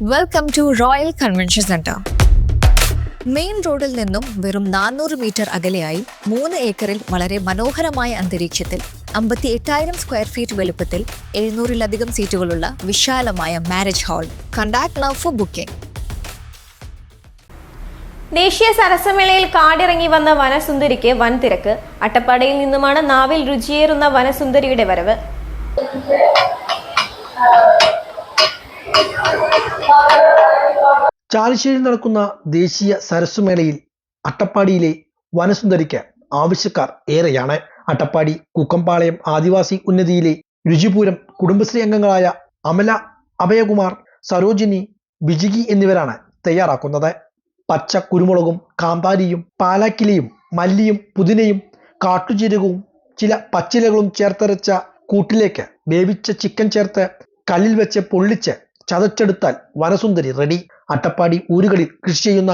Welcome to royal convention centre main റോഡിൽ നിന്നും വെറും നാനൂറ് മീറ്റർ അകലെയായി മൂന്ന് ഏക്കറിൽ വളരെ മനോഹരമായ അന്തരീക്ഷത്തിൽ അമ്പത്തി എട്ടായിരം സ്ക്വയർ ഫീറ്റ് വലുപ്പത്തിൽ എഴുന്നൂറിലധികം സീറ്റുകളുള്ള വിശാലമായ marriage hall contact now for booking ദേശീയ സരസമേളയിൽ കാടിറങ്ങി വന്ന വനസുന്ദരിക്ക് വൻ തിരക്ക് അട്ടപ്പാടിയിൽ നിന്നുമാണ് നാവിൽ രുചിയേറുന്ന വനസുന്ദരിയുടെ വരവ്. ചാലിശ്ശേരിയിൽ നടക്കുന്ന ദേശീയ സരസ്സുമേളയിൽ അട്ടപ്പാടിയിലെ വനസുന്ദരിക്ക് ആവശ്യക്കാർ ഏറെയാണ്. അട്ടപ്പാടി കുക്കമ്പാളയം ആദിവാസി ഉന്നതിയിലെ രുചിപൂരം കുടുംബശ്രീ അംഗങ്ങളായ അമല അഭയകുമാർ സരോജിനി ബിജിഗി എന്നിവരാണ് തയ്യാറാക്കുന്നത്. പച്ച കുരുമുളകും കാന്താരിയും പാലാക്കിലയും മല്ലിയും പുതിനയും കാട്ടുചീരകവും ചില പച്ചിലകളും ചേർത്തരച്ച കൂട്ടിലേക്ക് വേവിച്ച ചിക്കൻ ചേർത്ത് കല്ലിൽ വെച്ച് പൊള്ളിച്ച് ചതച്ചെടുത്താൽ വനസുന്ദരി റെഡി അട്ടപ്പാടി ഊരുകളിൽ കൃഷി ചെയ്യുന്ന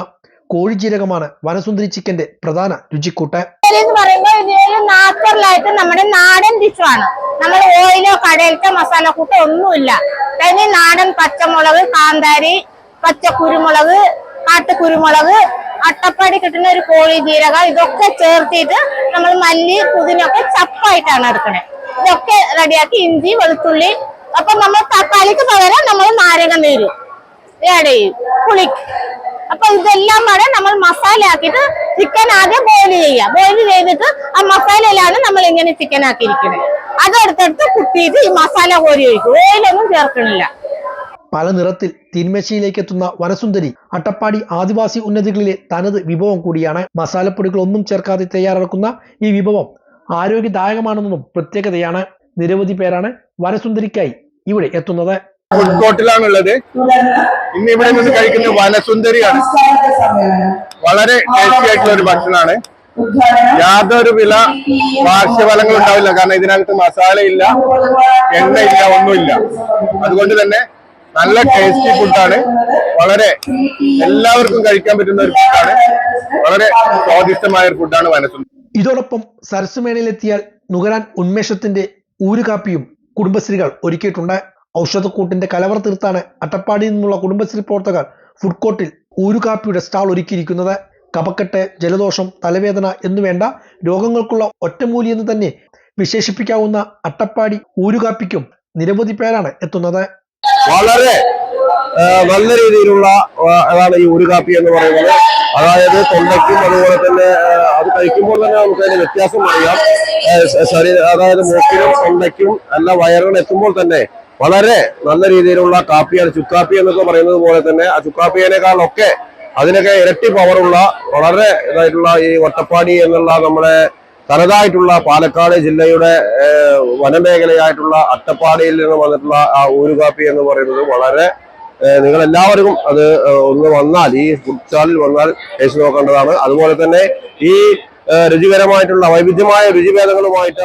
കോഴിജീരകമാണ് വനസുന്ദരി ചിക്കന്റെ പ്രധാന രുചിക്കൂട്ട്. എന്ന് നാച്ചുറലായിട്ട് നമ്മുടെ നാടൻ ഡിഷാണ് നമ്മൾ ഓയിലോ കടയിലത്തെ മസാല കൂട്ടോ ഒന്നുമില്ല. അതിന് നാടൻ പച്ചമുളക് കാന്താരി പച്ച കുരുമുളക് കാട്ടുകുരുമുളക് അട്ടപ്പാടി കിട്ടുന്ന ഒരു കോഴി ജീരക ഇതൊക്കെ ചേർത്തിട്ട് നമ്മൾ മല്ലി പുതിനൊക്കെ ചപ്പായിട്ടാണ് എടുക്കണേ. ഇതൊക്കെ റെഡിയാക്കി ഇഞ്ചി വെളുത്തുള്ളി അപ്പൊ നമ്മൾ തക്കാളിക്ക് പകരം നമ്മൾ നാരങ്ങ നീര്. ആഡ് ചെയ്യും. പുളി അപ്പൊ ഇതെല്ലാം കൂടെ നമ്മൾ മസാല ആക്കിയിട്ട് ചിക്കൻ ആദ്യം ബോയിൽ ചെയ്യുക. ബോയിൽ ചെയ്തിട്ട് ആ മസാലയിലാണ് നമ്മൾ ഇങ്ങനെ ചിക്കൻ ആക്കിയിരിക്കുന്നത് അതെടുത്തെടുത്ത് കുത്തിയിട്ട് ഈ മസാല കോരി ഒഴിക്കും. ഓയിലൊന്നും ചേർക്കണില്ല. പല നിറത്തിൽ തിന്മശയിലേക്ക് എത്തുന്ന വനസുന്ദരി അട്ടപ്പാടി ആദിവാസി ഉന്നതികളിലെ തനത് വിഭവം കൂടിയാണ് മസാലപ്പൊടികളൊന്നും ചേർക്കാതെ തയ്യാറാക്കുന്ന ഈ വിഭവം ആരോഗ്യദായകമാണെന്നതും പ്രത്യേകതയാണ്. നിരവധി പേരാണ് വനസുന്ദരിക്കായി ഇവിടെ എത്തുന്നത് ഫുഡ് കോർട്ടിലാണുള്ളത് ഇന്ന് ഇവിടെ നിന്ന് കഴിക്കുന്ന വനസുന്ദരിയാണ്. വളരെ ടേസ്റ്റി ആയിട്ടുള്ള ഒരു ഭക്ഷണമാണ്. യാതൊരു വില പാർശ്വഫലങ്ങൾ ഉണ്ടാവില്ല. കാരണം ഇതിനകത്ത് മസാലയില്ല ഇല്ല എണ്ണയില്ല ഒന്നുമില്ല. അതുകൊണ്ട് തന്നെ നല്ല ടേസ്റ്റി ഫുഡാണ് വളരെ എല്ലാവർക്കും കഴിക്കാൻ പറ്റുന്ന ഒരു ഫുഡാണ് വളരെ സ്വാദിഷ്ടമായ ഒരു ഫുഡാണ് വനസുന്ദരി. ഇതോടൊപ്പം എത്തിയാൽ നുകരാൻ ഉന്മേഷത്തിന്റെ ഊരുകാപ്പിയും കുടുംബശ്രീകൾ ഒരുക്കിയിട്ടുണ്ട്. ഔഷധക്കൂട്ടിന്റെ കലവർ തീർത്താണ് അട്ടപ്പാടിയിൽ നിന്നുള്ള കുടുംബശ്രീ പ്രവർത്തകർ ഫുഡ് കോർട്ടിൽ ഊരുകാപ്പിയുടെ സ്റ്റാൾ ഒരുക്കിയിരിക്കുന്നത്. കപക്കെട്ട് ജലദോഷം തലവേദന എന്നുവേണ്ട രോഗങ്ങൾക്കുള്ള ഒറ്റമൂലി എന്ന് തന്നെ വിശേഷിപ്പിക്കാവുന്ന അട്ടപ്പാടി ഊരുകാപ്പിക്കും നിരവധി പേരാണ് എത്തുന്നത്. വളരെ നല്ല രീതിയിലുള്ള അതാണ് ഈ ഒരു കാപ്പി എന്ന് പറയുന്നത്. അതായത് തൊണ്ടയ്ക്കും അതുപോലെ തന്നെ അത് കഴിക്കുമ്പോൾ തന്നെ നമുക്ക് അതിന് വ്യത്യാസം അറിയാം ശരീര അതായത് മൂക്കിനും തൊണ്ടയ്ക്കും അല്ല വയറുകൾ എത്തുമ്പോൾ തന്നെ വളരെ നല്ല രീതിയിലുള്ള കാപ്പിയാണ് ചുക്കാപ്പി എന്നൊക്കെ പറയുന്നത് പോലെ തന്നെ ആ ചുക്കാപ്പിയേക്കാളൊക്കെ അതിനൊക്കെ ഇരട്ടി പവറുള്ള വളരെ ഇതായിട്ടുള്ള ഈ വട്ടപ്പാടി എന്നുള്ള നമ്മുടെ തനതായിട്ടുള്ള പാലക്കാട് ജില്ലയുടെ വനമേഖലയായിട്ടുള്ള അട്ടപ്പാടിയിൽ നിന്ന് വന്നിട്ടുള്ള ആ ഊരുകാപ്പി എന്ന് പറയുന്നത് വളരെ നിങ്ങൾ എല്ലാവർക്കും അത് ഒന്ന് വന്നാൽ ഈ ഫുഡ് സ്റ്റാളിൽ വന്നാൽ ടേസ്റ്റ് നോക്കേണ്ടതാണ്. അതുപോലെ തന്നെ ഈ രുചികരമായിട്ടുള്ള വൈവിധ്യമായ രുചിഭേദങ്ങളുമായിട്ടാണ്